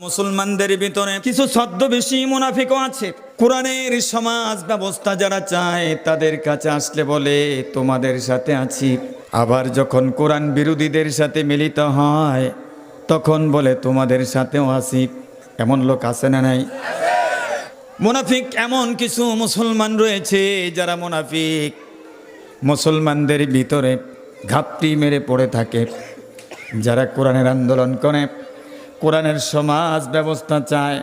মুসলমানদের ভিতরে কিছু ছদ্মবেশী মুনাফিকও আছে। কোরআনের সমাজ ব্যবস্থা যারা চায় তাদের কাছে আসলে বলে তোমাদের সাথে আছি। আবার যখন কোরআন বিরোধীদের সাথে মিলিত হয় তখন বলে তোমাদের সাথেও আছি। এমন লোক আছে না নাই? মুনাফিক এমন কিছু মুসলমান রয়েছে যারা মুনাফিক। মুসলমানদের ভিতরে ঘাপটি মেরে পড়ে থাকে। যারা কোরআনের আন্দোলন করে কোরআনের সমাজ ব্যবস্থা চায়,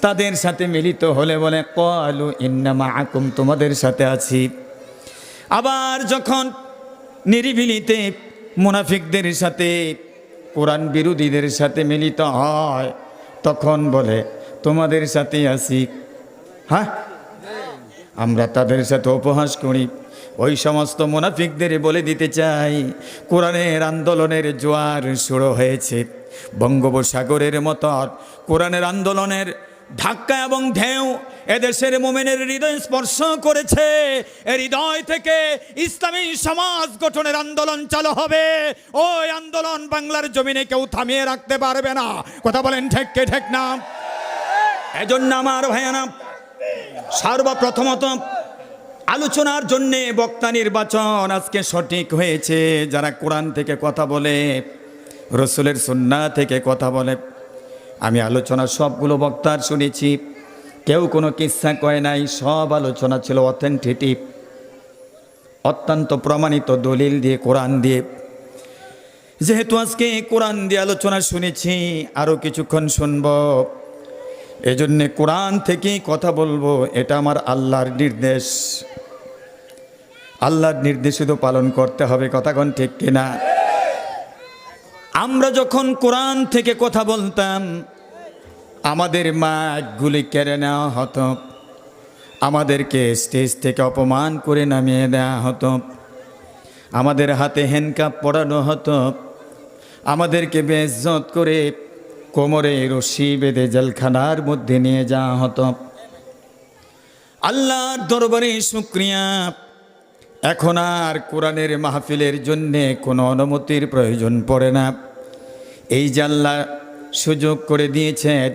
তাদের সাথে মিলিত হলে বলে কলু ইন্নামা আকুম তোমাদের সাথে আছি। আবার যখন নিরিবিলিতে মুনাফিকদের সাথে, কোরআন বিরোধীদের সাথে মিলিত হয়, তখন বলে, তোমাদের সাথেই আছি। হ্যাঁ? আমরা তাদের সাথে উপহাস করি। ওই সমস্ত মুনাফিকদের বলে দিতে চাই, কোরআনের আন্দোলনের জোয়ার শুরু হয়েছে। বঙ্গোপসাগরের মতো কোরআনের আন্দোলনের ধাক্কা এবং ঢেউ এদেশের মোমেনের হৃদয় স্পর্শ করেছে। হৃদয় থেকে ইসলামী সমাজ গঠনের আন্দোলন চালু হবে। ওই আন্দোলন বাংলার জমিনে কেউ থামিয়ে রাখতে পারবে না। কথা বলেন ঠেককে ঠেক না? এজন্য আমার ভাইয়ানা সর্বপ্রথমত আলোচনার জন্যে বক্তা নির্বাচন আজকে সঠিক হয়েছে। যারা কোরআন থেকে কথা বলে রসুলের সুন্না থেকে কথা বলে। আমি আলোচনা সবগুলো বক্তার শুনেছি। কেউ কোনো কিচ্ছা কয় নাই, সব আলোচনা ছিল অথেন্টিটিভ অত্যন্ত প্রমাণিত দলিল দিয়ে, কোরআন দিয়ে। যেহেতু আজকে কোরআন দিয়ে আলোচনা শুনেছি আরও কিছুক্ষণ শুনব। এজন্যে কোরআন থেকেই কথা বলব, এটা আমার আল্লাহর নির্দেশ। আল্লাহর নির্দেশিত পালন করতে হবে কথাক্ষণ ঠিক কিনা? আমরা যখন কোরআন থেকে কথা বলতাম, আমাদের মাগুলি কেড়ে নেওয়া হতো, আমাদেরকে স্টেজ থেকে অপমান করে নামিয়ে দেওয়া হতো, আমাদের হাতে হ্যান্ডকাপ পরানো হতো, আমাদেরকে বেজত করে কোমরে রশি বেঁধে জেলখানার মধ্যে নিয়ে যাওয়া হতো। আল্লাহর দরবারে শুক্রিয়া। এখন আর কোরআনের মাহফিলের জন্যে কোনো অনুমতির প্রয়োজন পড়ে না। এই জাল্লা সুযোগ করে দিয়েছেন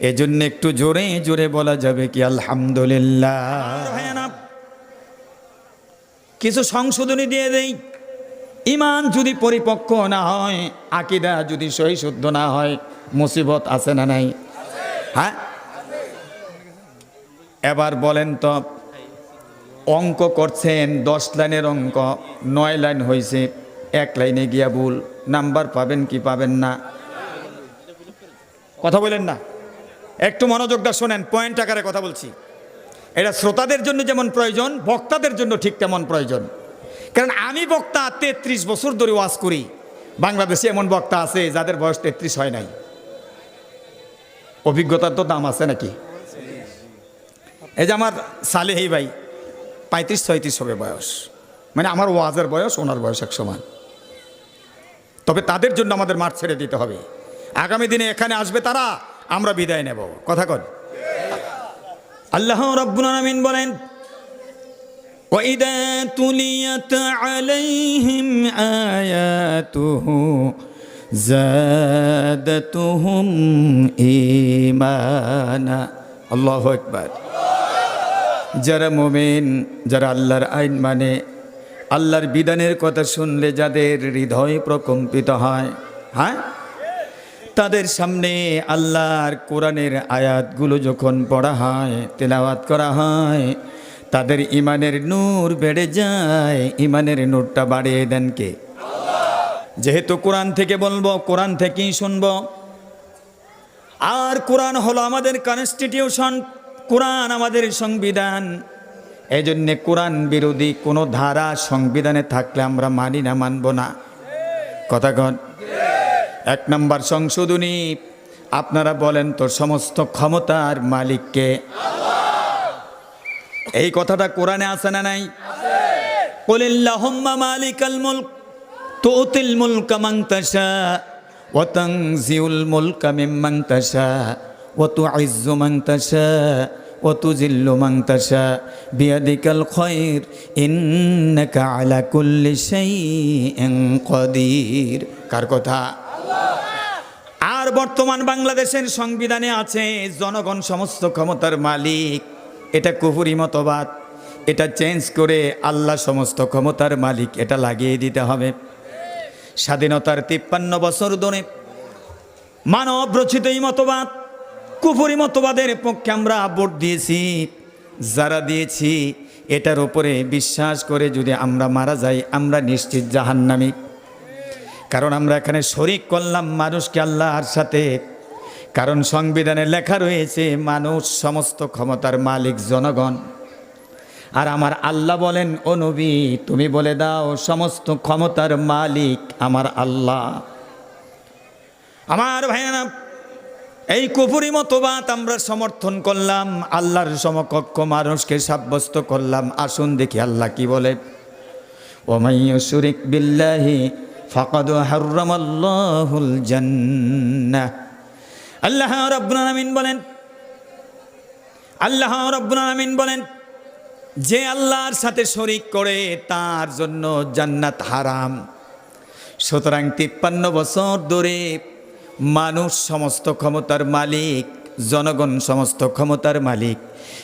এজন্য একটু জোরে জোরে বলা যাবে কি আলহামদুলিল্লাহ। কিছু সংশোধনী দিয়ে দেই। ইমান যদি পরিপক্ক না হয়, আকিদা যদি সহি শুদ্ধ না হয়, মুসিবত আছে না নাই? হ্যাঁ? এবার বলেন তো, অঙ্ক করছেন, দশ লাইনের অঙ্ক, নয় লাইন হয়েছে এক লাইনে গিয়া ভুল। নাম্বার পাবেন কি পাবেন না। কথা বলেন না। একটু মনোযোগটা শোনেন পয়েন্ট আকারে কথা বলছি। এটা শ্রোতাদের জন্য যেমন প্রয়োজন, বক্তাদের জন্য ঠিক তেমন প্রয়োজন। কারণ আমি বক্তা তেত্রিশ বছর ধরে ওয়াজ করি। বাংলাদেশে এমন বক্তা আছে যাদের বয়স তেত্রিশ হয় নাই। অভিজ্ঞতার তো দাম আছে নাকি? এই যে আমার সালেহি ভাই, পঁয়ত্রিশ ছয়ত্রিশ হবে বয়স। মানে আমার ওয়াজের বয়স, ওনার বয়স এক সমান। তবে তাদের জন্য আমাদের মাঠ ছেড়ে দিতে হবে আগামী দিনে এখানে আসবে তারা আমরা বিদায় নেব কথা কন আল্লাহ রব্বুল আলামিন বলেন وإذا تليت عليهم آياته زادتهم إيمانا الله أكبر যারা মোমেন যারা আল্লাহর আইন মানে আল্লাহর বিধানের কথা শুনলে যাদের হৃদয় প্রকম্পিত হয় হ্যাঁ? তাদের সামনে আল্লাহর কোরআনের আয়াতগুলো যখন পড়া হয়, তেলাওয়াত করা হয়, তাদের ইমানের নূর বেড়ে যায়, ইমানের নূরটা বাড়িয়ে দেন কে? যেহেতু কোরআন থেকে বলব, কোরআন থেকেই শুনব। আর কোরআন হলো আমাদের কনস্টিটিউশন কোরআন আমাদের সংবিধান। এই জন্যে কোরআন বিরোধী কোনো ধারা সংবিধানে থাকলে আমরা মানি না, মানব না। কথা কন। এক নম্বর সংশোধনী, আপনারা বলেন তো সমস্ত ক্ষমতার মালিককে। এই কথাটা কোরআনে আছে না নাই? মালিকাল মুলক, তুতিল মুলকা তাশা, ওয়া তানজিউল মুলকা মিম্মান তাশা, ওয়া তুইজ্জু মান মান তাশা বিয়াদিকাল খায়র ইন্নাকা আলা কুল্লি শাইইন কাদির। কার কথা? আর বর্তমান বাংলাদেশের সংবিধানে আছে জনগণ সমস্ত ক্ষমতার মালিক। এটা কুহুরি মতবাদ। এটা চেঞ্জ করে আল্লাহ সমস্ত ক্ষমতার মালিক এটা লাগিয়ে দিতে হবে। স্বাধীনতার তিপ্পান্ন বছর ধরে মানব রচিত এই মতবাদ কুফুরি মতবাদের পক্ষে আমরা ভোট দিয়েছি, যারা দিয়েছি, এটার উপরে বিশ্বাস করে যদি আমরা মারা যাই, আমরা নিশ্চিত জাহান্নামী। কারণ আমরা এখানে শরিক করলাম মানুষকে আল্লাহর সাথে। কারণ সংবিধানে লেখা রয়েছে, মানুষ সমস্ত ক্ষমতার মালিক জনগণ। আর আমার আল্লাহ বলেন, ও নবী, তুমি বলে দাও, সমস্ত ক্ষমতার মালিক আমার আল্লাহ। আমার ভাইয়ানা এই কুপুরি মতবাদ আমরা সমর্থন করলাম, আল্লাহর সমকক্ষ মানুষকে সাব্যস্ত করলাম। আসুন দেখি আল্লাহ কি বলে। ওমাইয় শুরিক বিল্লাহি ফাকাদ হাররামাল্লাহুল জান্নাহ। আল্লাহ রাব্বুল আলামিন বলেন, আল্লাহ রাব্বুল আলামিন বলেন, যে আল্লাহর সাথে শরিক করে তার জন্য জান্নাত হারাম। সুতরাং তিপ্পান্ন বছর ধরে মানুষ সমস্ত ক্ষমতার মালিক, জনগণ সমস্ত ক্ষমতার মালিক।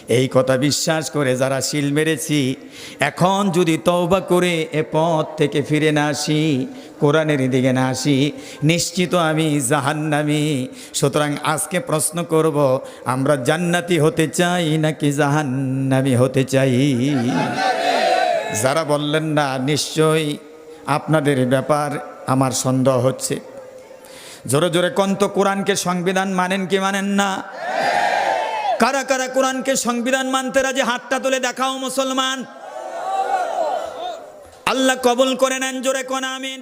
এই কথা বিশ্বাস করে যারা শিল মেরেছি, এখন যদি তওবা করে এ পথ থেকে ফিরে না আসি, কোরআনের দিকে না আসি, নিশ্চিত আমি জাহান্নামি। সুতরাং আজকে প্রশ্ন করব, আমরা জান্নাতি হতে চাই নাকি জাহান্নামি হতে চাই? যারা বললেন না, নিশ্চয়ই আপনাদের ব্যাপার আমার সন্দেহ হচ্ছে। জোরে জোরে কন্ত কোরআনকে সংবিধান মানেন কি মানেন না? কারা কারা কোরআনকে সংবিধান মানতে রাজি? হাতটা তুলে দেখাও মুসলমান। আল্লাহ কবুল করে নেন, জোরে কোন, আমিন।